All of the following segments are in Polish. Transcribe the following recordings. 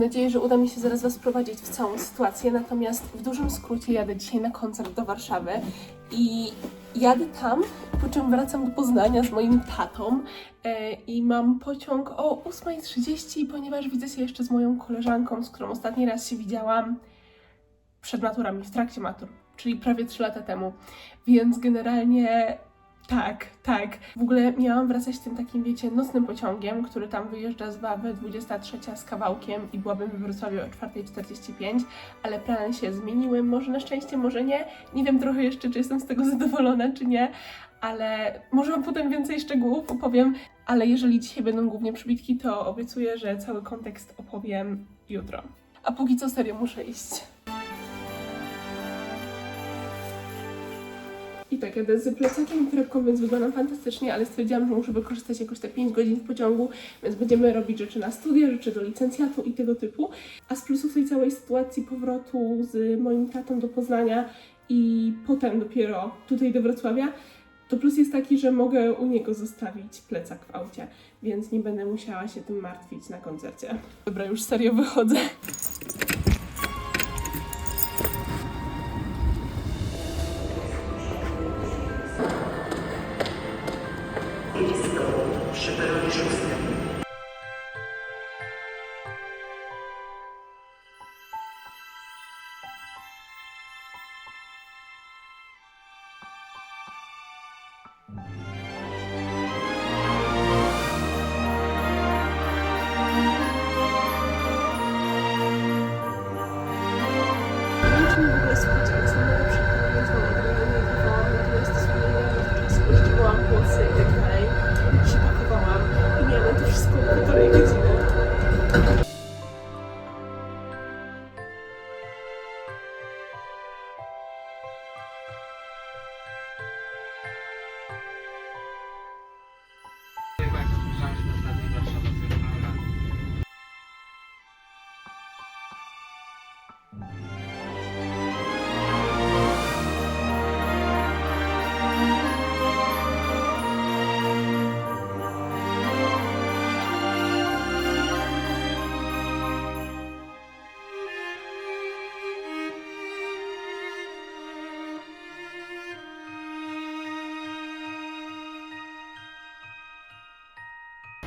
Nadzieję, że uda mi się zaraz Was wprowadzić w całą sytuację, natomiast w dużym skrócie jadę dzisiaj na koncert do Warszawy i jadę tam, po czym wracam do Poznania z moim tatą e, i mam pociąg o 8.30, ponieważ widzę się jeszcze z moją koleżanką, z którą ostatni raz się widziałam przed maturami, w trakcie matur, czyli prawie 3 lata temu. Więc generalnie tak, tak. W ogóle miałam wracać tym takim, wiecie, nocnym pociągiem, który tam wyjeżdża z Wawy 23 z kawałkiem i byłabym we Wrocławiu o 4.45, ale plany się zmieniły, może na szczęście, może nie. Nie wiem trochę jeszcze, czy jestem z tego zadowolona, czy nie, ale może wam potem więcej szczegółów opowiem, ale jeżeli dzisiaj będą głównie przybitki, to obiecuję, że cały kontekst opowiem jutro. A póki co serio muszę iść. Tak, z plecakiem i torebką, więc wyglądam fantastycznie, ale stwierdziłam, że muszę wykorzystać jakoś te 5 godzin w pociągu, więc będziemy robić rzeczy na studia, rzeczy do licencjatu i tego typu. A z plusów tej całej sytuacji powrotu z moim tatą do Poznania i potem dopiero tutaj do Wrocławia, to plus jest taki, że mogę u niego zostawić plecak w aucie, więc nie będę musiała się tym martwić na koncercie. Dobra, już serio wychodzę. Przy peronie i miałam na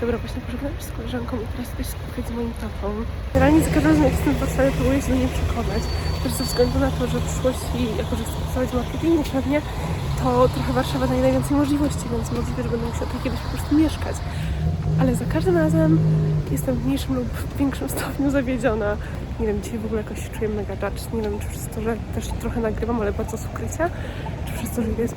Dobra, właśnie pożegnałam się z koleżanką i teraz idę się spotkać z moim tatą. Generalnie za każdym razem jak jestem w Warszawie, próbuję się do niej przekonać. Też ze względu na to, że w przyszłości, jako że chcę pracować w marketingu pewnie, to trochę Warszawa daje najwięcej możliwości, więc możliwe, że będę musiała tutaj kiedyś po prostu mieszkać. Ale za każdym razem jestem w mniejszym lub większym stopniu zawiedziona. Nie wiem, dzisiaj w ogóle jakoś się czuję mega. Nie wiem, czy przez to, że też trochę nagrywam, ale bardzo z ukrycia, czy przez to, że idę z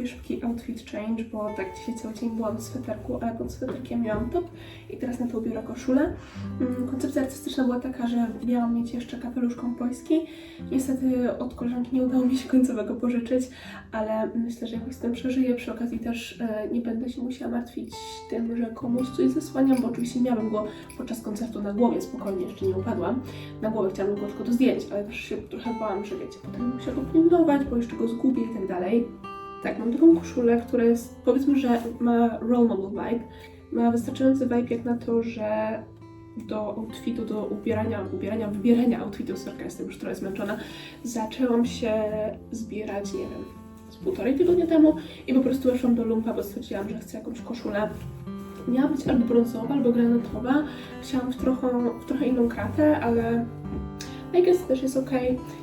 następuje szybki outfit change, bo tak dzisiaj cały dzień byłam w sweterku, ale pod sweterkiem miałam top i teraz na to ubiorę koszulę. Mm, Koncepcja artystyczna była taka, że miałam mieć jeszcze kapelusz kąpojski. Niestety od koleżanki nie udało mi się końcowego pożyczyć, ale myślę, że jakoś z tym przeżyję. Przy okazji też e, nie będę się musiała martwić tym, że komuś coś zasłaniam, bo oczywiście miałam go podczas koncertu na głowie, spokojnie, jeszcze nie upadłam. Na głowę chciałam go tylko do zdjęć, ale też się trochę bałam, że wiecie, potem muszę go pilnować, bo jeszcze go zgubię i tak dalej. Tak, mam taką koszulę, która jest, powiedzmy, że ma role model vibe. Ma wystarczający vibe jak na to, że do outfitu, do ubierania, ubierania, wybierania outfitu, sorka, jestem już trochę zmęczona, zaczęłam się zbierać, nie wiem, z półtorej tygodnia temu i po prostu weszłam do lumpa, bo stwierdziłam, że chcę jakąś koszulę. Miała być albo brązowa, albo granatowa. Chciałam w trochę, w trochę inną kratę, ale I guess też jest ok.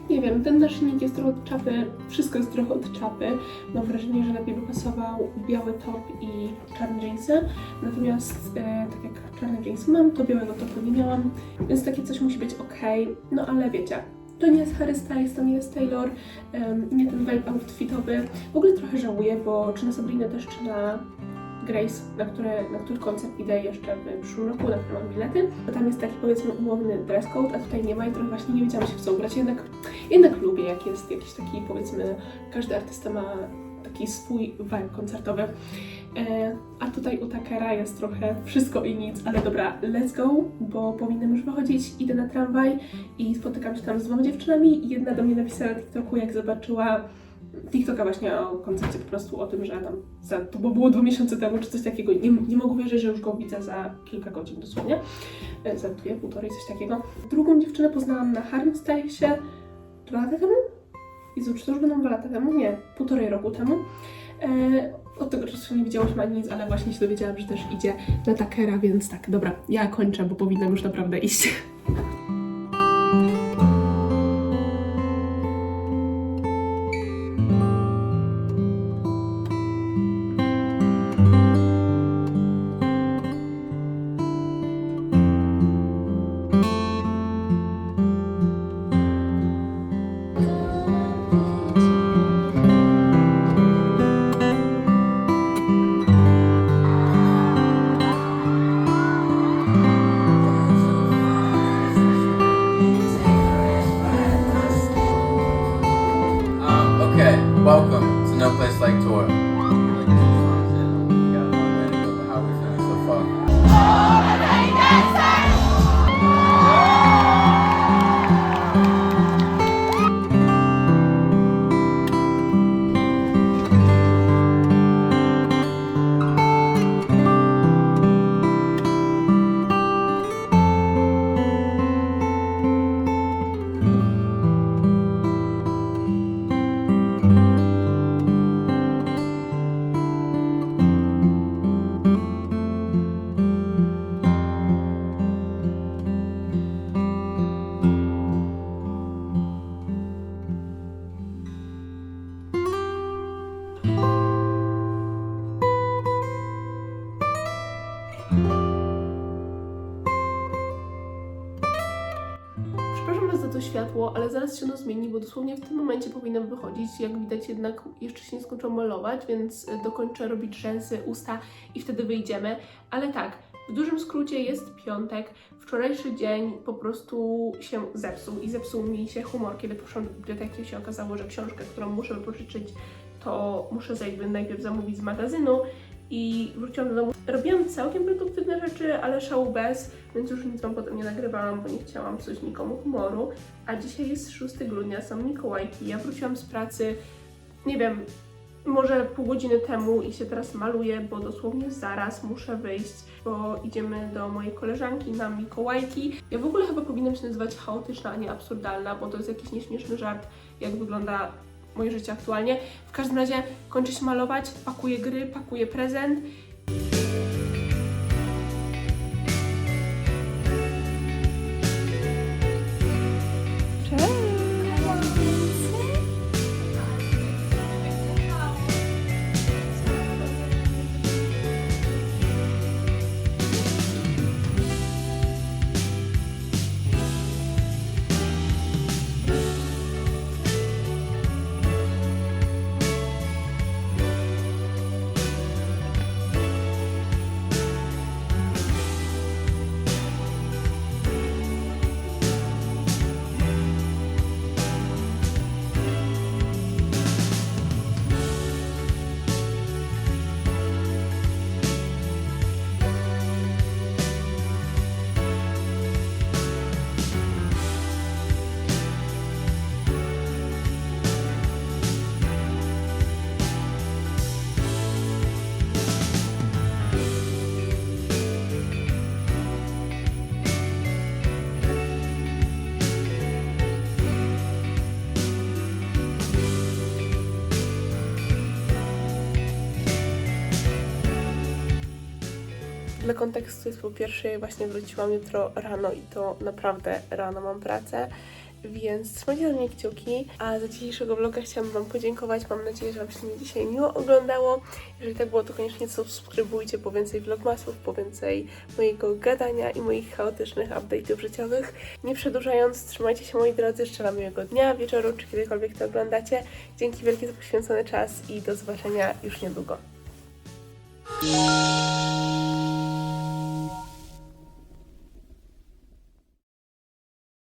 Nie wiem, ten naszyjnik jest trochę od czapy, wszystko jest trochę od czapy. Mam wrażenie, że lepiej by pasował biały top i czarne jeansy. Natomiast e, tak jak czarne jeansy mam, to białego topu nie miałam, więc takie coś musi być ok. No ale wiecie, to nie jest Harry Styles, to nie jest Taylor, em, nie ten vibe outfitowy. W ogóle trochę żałuję, bo czy na Sabrinę też, czy na Grace, na, które, na który koncert idę jeszcze w przyszłym roku, na który mam bilety. Bo tam jest taki powiedzmy umowny dress code, a tutaj nie ma i trochę właśnie nie wiedziałam się w co ubrać. Jednak, jednak lubię, jak jest jakiś taki powiedzmy, każdy artysta ma taki swój vibe koncertowy. E, a tutaj u Takera jest trochę wszystko i nic, ale dobra, let's go, bo powinnam już wychodzić. Idę na tramwaj i spotykam się tam z dwoma dziewczynami. Jedna do mnie napisała na TikToku, jak zobaczyła TikToka właśnie o koncepcie po prostu o tym, że tam za, to było dwa miesiące temu czy coś takiego. Nie, nie mogę wierzyć, że już go widzę za kilka godzin dosłownie. E, Za dwie, półtorej, coś takiego. Drugą dziewczynę poznałam na Harlem Stylesie dwa lata temu. Jezu, czy to już będą dwa lata temu? Nie, półtorej roku temu. E, od tego czasu nie widziałyśmy ani nic, ale właśnie się dowiedziałam, że też idzie na Takera, więc tak, dobra, ja kończę, bo powinnam już naprawdę iść. Za to światło, ale zaraz się ono zmieni, bo dosłownie w tym momencie powinnam wychodzić. Jak widać jednak jeszcze się nie skończyłam malować, więc e, dokończę robić rzęsy, usta i wtedy wyjdziemy. Ale tak, w dużym skrócie jest piątek. Wczorajszy dzień po prostu się zepsuł i zepsuł mi się humor, kiedy poszłam do biblioteki się okazało, że książkę, którą muszę wypożyczyć, to muszę jakby najpierw zamówić z magazynu i wróciłam do domu. Robiłam całkiem produktywne rzeczy, ale szału bez, więc już nic wam potem nie nagrywałam, bo nie chciałam psuć nikomu humoru. A dzisiaj jest 6 grudnia, są Mikołajki. Ja wróciłam z pracy, nie wiem, może pół godziny temu i się teraz maluję, bo dosłownie zaraz muszę wyjść, bo idziemy do mojej koleżanki na Mikołajki. Ja w ogóle chyba powinnam się nazywać chaotyczna, a nie absurdalna, bo to jest jakiś nieśmieszny żart, jak wygląda moje życie aktualnie. W każdym razie kończę się malować, pakuję gry, pakuję prezent Dla kontekstu jest po pierwsze, właśnie wróciłam jutro rano i to naprawdę rano mam pracę, więc trzymajcie za mnie kciuki. A za dzisiejszego vloga chciałam Wam podziękować. Mam nadzieję, że Wam się mnie dzisiaj miło oglądało. Jeżeli tak było, to koniecznie subskrybujcie po więcej vlogmasów, po więcej mojego gadania i moich chaotycznych update'ów życiowych. Nie przedłużając, trzymajcie się moi drodzy, życzę Wam miłego dnia, wieczoru, czy kiedykolwiek to oglądacie. Dzięki wielkie za poświęcony czas i do zobaczenia już niedługo.